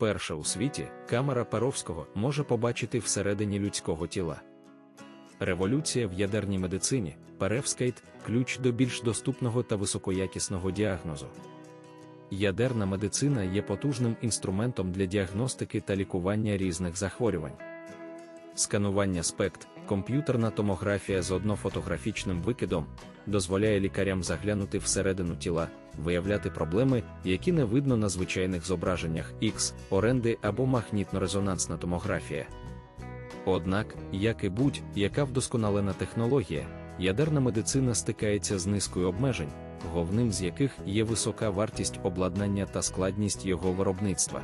Перша у світі камера Паровського може побачити всередині людського тіла. Революція в ядерній медицині Перевскейт ключ до більш доступного та високоякісного діагнозу. Ядерна медицина є потужним інструментом для діагностики та лікування різних захворювань. Сканування спект, комп'ютерна томографія з однофотографічним викидом дозволяє лікарям заглянути всередину тіла, виявляти проблеми, які не видно на звичайних зображеннях X, оренди або магнітно-резонансна томографія. Однак, як і будь-яка вдосконалена технологія, ядерна медицина стикається з низкою обмежень, головним з яких є висока вартість обладнання та складність його виробництва.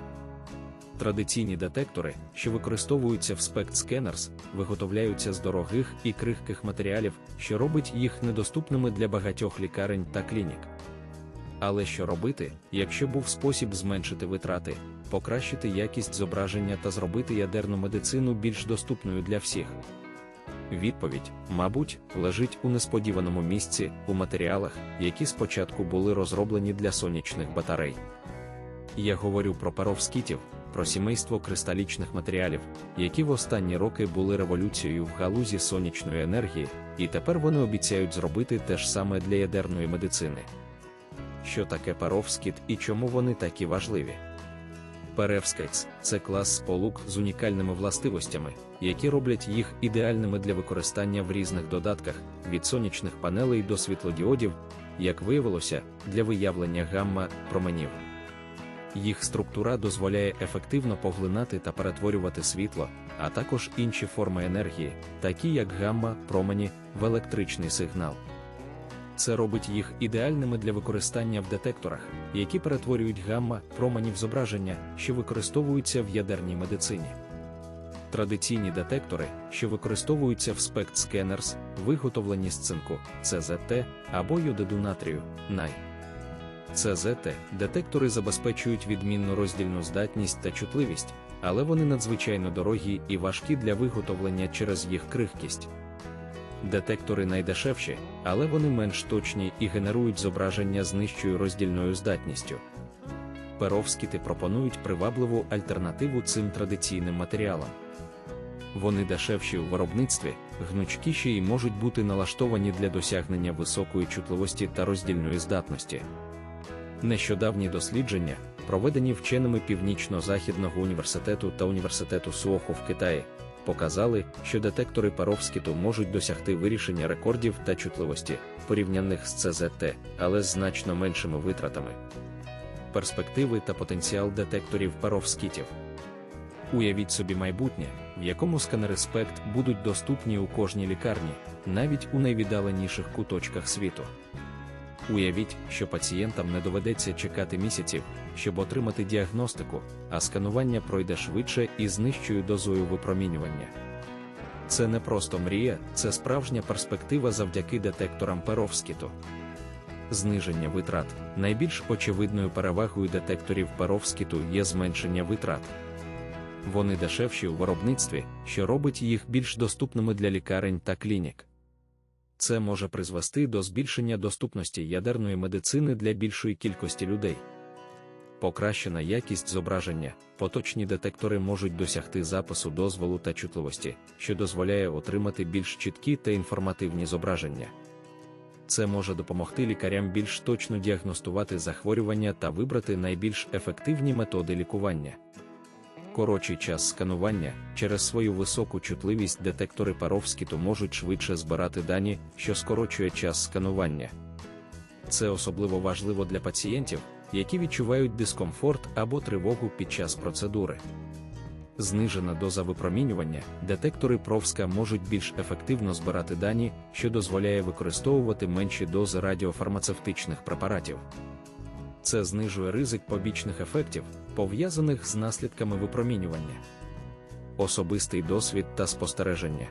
Традиційні детектори, що використовуються в Scanners, виготовляються з дорогих і крихких матеріалів, що робить їх недоступними для багатьох лікарень та клінік. Але що робити, якщо був спосіб зменшити витрати, покращити якість зображення та зробити ядерну медицину більш доступною для всіх? Відповідь, мабуть, лежить у несподіваному місці у матеріалах, які спочатку були розроблені для сонячних батарей. Я говорю про паровскітів, про сімейство кристалічних матеріалів, які в останні роки були революцією в галузі сонячної енергії, і тепер вони обіцяють зробити те ж саме для ядерної медицини. Що таке паровскіт і чому вони такі важливі? Перевскайтс це клас сполук з унікальними властивостями, які роблять їх ідеальними для використання в різних додатках, від сонячних панелей до світлодіодів, як виявилося, для виявлення гамма променів. Їх структура дозволяє ефективно поглинати та перетворювати світло, а також інші форми енергії, такі як гамма, промені, в електричний сигнал. Це робить їх ідеальними для використання в детекторах, які перетворюють гамма промені в зображення, що використовуються в ядерній медицині. Традиційні детектори, що використовуються в SPECT Scanners, виготовлені з цинку, ЦЗТ або йодиду натрію, най. ЦЗТ детектори забезпечують відмінну роздільну здатність та чутливість, але вони надзвичайно дорогі і важкі для виготовлення через їх крихкість. Детектори найдешевші, але вони менш точні і генерують зображення з нижчою роздільною здатністю. Перовскіти пропонують привабливу альтернативу цим традиційним матеріалам. Вони дешевші у виробництві, гнучкіші і можуть бути налаштовані для досягнення високої чутливості та роздільної здатності. Нещодавні дослідження, проведені вченими Північно-Західного університету та університету Суоху в Китаї, показали, що детектори паровскіту можуть досягти вирішення рекордів та чутливості, порівняних з ЦЗТ, але з значно меншими витратами. Перспективи та потенціал детекторів паровскітів. Уявіть собі майбутнє, в якому сканери спект будуть доступні у кожній лікарні, навіть у найвіддаленіших куточках світу. Уявіть, що пацієнтам не доведеться чекати місяців, щоб отримати діагностику, а сканування пройде швидше і з нижчою дозою випромінювання. Це не просто мрія, це справжня перспектива завдяки детекторам перовскіту. Зниження витрат найбільш очевидною перевагою детекторів перовскіту є зменшення витрат. Вони дешевші у виробництві, що робить їх більш доступними для лікарень та клінік. Це може призвести до збільшення доступності ядерної медицини для більшої кількості людей. Покращена якість зображення, поточні детектори можуть досягти запису дозволу та чутливості, що дозволяє отримати більш чіткі та інформативні зображення. Це може допомогти лікарям більш точно діагностувати захворювання та вибрати найбільш ефективні методи лікування коротший час сканування, через свою високу чутливість детектори паровскіту можуть швидше збирати дані, що скорочує час сканування. Це особливо важливо для пацієнтів, які відчувають дискомфорт або тривогу під час процедури. Знижена доза випромінювання, детектори Провска можуть більш ефективно збирати дані, що дозволяє використовувати менші дози радіофармацевтичних препаратів. Це знижує ризик побічних ефектів, пов'язаних з наслідками випромінювання, особистий досвід та спостереження.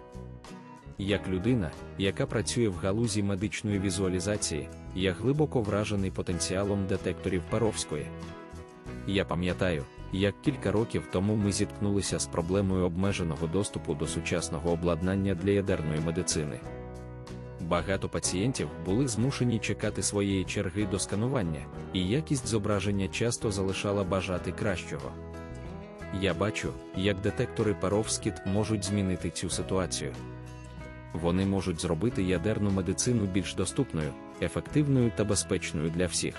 Як людина, яка працює в галузі медичної візуалізації, я глибоко вражений потенціалом детекторів Паровської. Я пам'ятаю, як кілька років тому ми зіткнулися з проблемою обмеженого доступу до сучасного обладнання для ядерної медицини. Багато пацієнтів були змушені чекати своєї черги до сканування, і якість зображення часто залишала бажати кращого. Я бачу, як детектори Паровскіт можуть змінити цю ситуацію. Вони можуть зробити ядерну медицину більш доступною, ефективною та безпечною для всіх.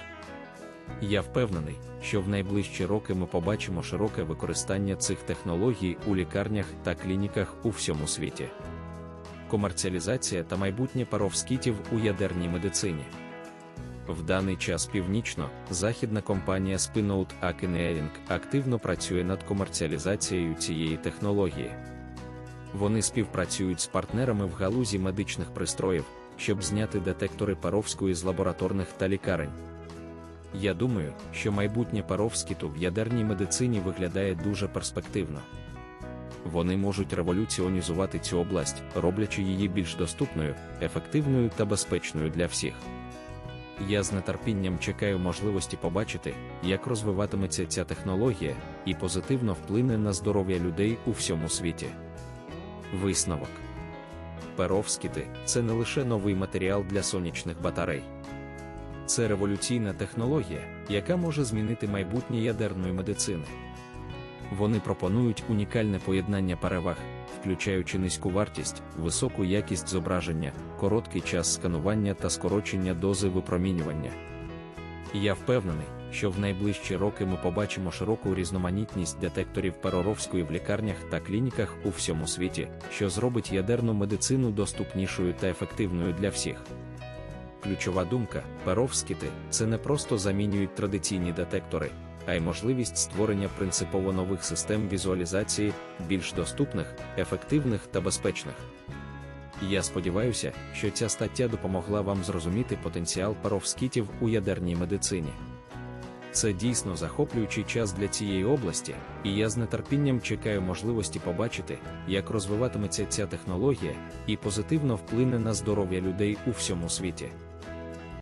Я впевнений, що в найближчі роки ми побачимо широке використання цих технологій у лікарнях та клініках у всьому світі. Комерціалізація та майбутнє паровскітів у ядерній медицині. В даний час північно-західна компанія Spinout Engineering активно працює над комерціалізацією цієї технології. Вони співпрацюють з партнерами в галузі медичних пристроїв, щоб зняти детектори паровської з лабораторних та лікарень. Я думаю, що майбутнє паровскіту в ядерній медицині виглядає дуже перспективно. Вони можуть революціонізувати цю область, роблячи її більш доступною, ефективною та безпечною для всіх. Я з нетерпінням чекаю можливості побачити, як розвиватиметься ця технологія і позитивно вплине на здоров'я людей у всьому світі. Висновок Перовскіти це не лише новий матеріал для сонячних батарей. Це революційна технологія, яка може змінити майбутнє ядерної медицини. Вони пропонують унікальне поєднання переваг, включаючи низьку вартість, високу якість зображення, короткий час сканування та скорочення дози випромінювання. Я впевнений, що в найближчі роки ми побачимо широку різноманітність детекторів пероровської в лікарнях та клініках у всьому світі, що зробить ядерну медицину доступнішою та ефективною для всіх. Ключова думка перовскіти це не просто замінюють традиційні детектори, а й можливість створення принципово нових систем візуалізації, більш доступних, ефективних та безпечних. Я сподіваюся, що ця стаття допомогла вам зрозуміти потенціал паровскітів у ядерній медицині. Це дійсно захоплюючий час для цієї області, і я з нетерпінням чекаю можливості побачити, як розвиватиметься ця технологія і позитивно вплине на здоров'я людей у всьому світі.